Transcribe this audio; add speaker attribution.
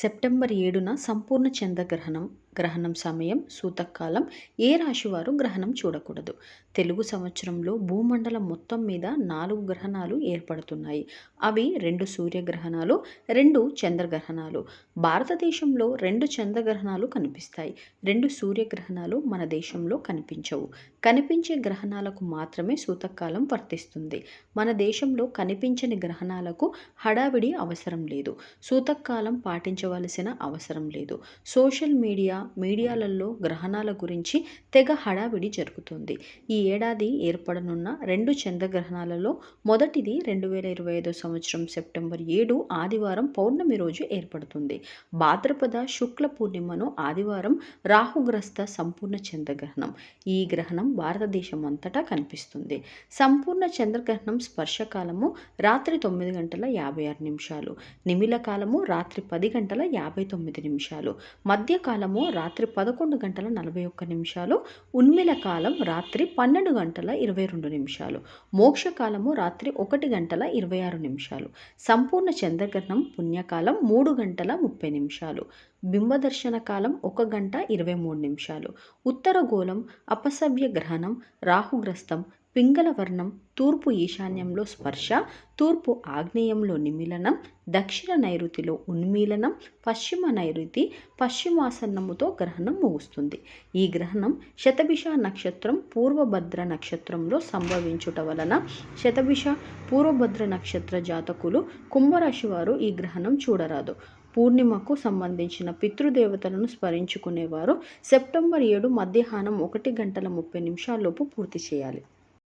Speaker 1: September ఏడున సంపూర్ణ చంద్రగ్రహణం గ్రహణం సమయం సూతకాలం ఏ రాశివారు గ్రహణం చూడకూడదు. తెలుగు సంవత్సరంలో భూమండలం మొత్తం మీద నాలుగు గ్రహణాలు ఏర్పడుతున్నాయి. అవి రెండు సూర్యగ్రహణాలు రెండు చంద్రగ్రహణాలు. భారతదేశంలో రెండు చంద్రగ్రహణాలు కనిపిస్తాయి. రెండు సూర్యగ్రహణాలు మన దేశంలో కనిపించవు. కనిపించే గ్రహణాలకు మాత్రమే సూతకాలం వర్తిస్తుంది. మన దేశంలో కనిపించని గ్రహణాలకు హడావిడి అవసరం లేదు. సూతకాలం పాటించవలసిన అవసరం లేదు. సోషల్ మీడియా మీడియాలలో గ్రహణాల గురించి తెగ హడావిడి జరుగుతుంది. ఈ ఏడాది ఏర్పడనున్న రెండు చంద్రగ్రహణాలలో మొదటిది రెండు వేల ఇరవై ఐదో సంవత్సరం సెప్టెంబర్ ఏడు ఆదివారం పౌర్ణమి రోజు ఏర్పడుతుంది. భాద్రపద శుక్ల పూర్ణిమను ఆదివారం రాహుగ్రస్త సంపూర్ణ చంద్రగ్రహణం ఈ గ్రహణం భారతదేశం అంతటా కనిపిస్తుంది. సంపూర్ణ చంద్రగ్రహణం స్పర్శకాలము రాత్రి తొమ్మిది గంటల యాభై ఆరు నిమిషాలు. నిమిల కాలము రాత్రి పది గంటల యాభై తొమ్మిది నిమిషాలు. మధ్యకాలము రాత్రి పదకొండు గంటల నలభై ఒక్క నిమిషాలు ఉన్మిల కాలం రాత్రి పన్నెండు గంటల ఇరవై రెండు నిమిషాలు మోక్షకాలము రాత్రి ఒకటి గంటల ఇరవై ఆరు నిమిషాలు సంపూర్ణ చంద్రగ్రహణం పుణ్యకాలం మూడు గంటల ముప్పై నిమిషాలు బింబదర్శన కాలం ఒక గంట ఇరవై మూడు నిమిషాలు ఉత్తర గోళం అపసవ్య గ్రహణం రాహుగ్రస్తం పింగళ వర్ణం తూర్పు ఈశాన్యంలో స్పర్శ తూర్పు ఆగ్నేయంలో నిమిలనం దక్షిణ నైరుతిలో ఉన్మీలనం పశ్చిమ నైరుతి పశ్చిమాసన్నముతో గ్రహణం ముగుస్తుంది. ఈ గ్రహణం శతభిష నక్షత్రం పూర్వభద్ర నక్షత్రంలో సంభవించుట వలన శతభిష పూర్వభద్ర నక్షత్ర జాతకులు కుంభరాశి వారు ఈ గ్రహణం చూడరాదు. పూర్ణిమకు సంబంధించిన పితృదేవతలను స్మరించుకునేవారు సెప్టెంబర్ ఏడు మధ్యాహ్నం ఒకటి గంటల ముప్పై నిమిషాల్లోపు పూర్తి చేయాలి.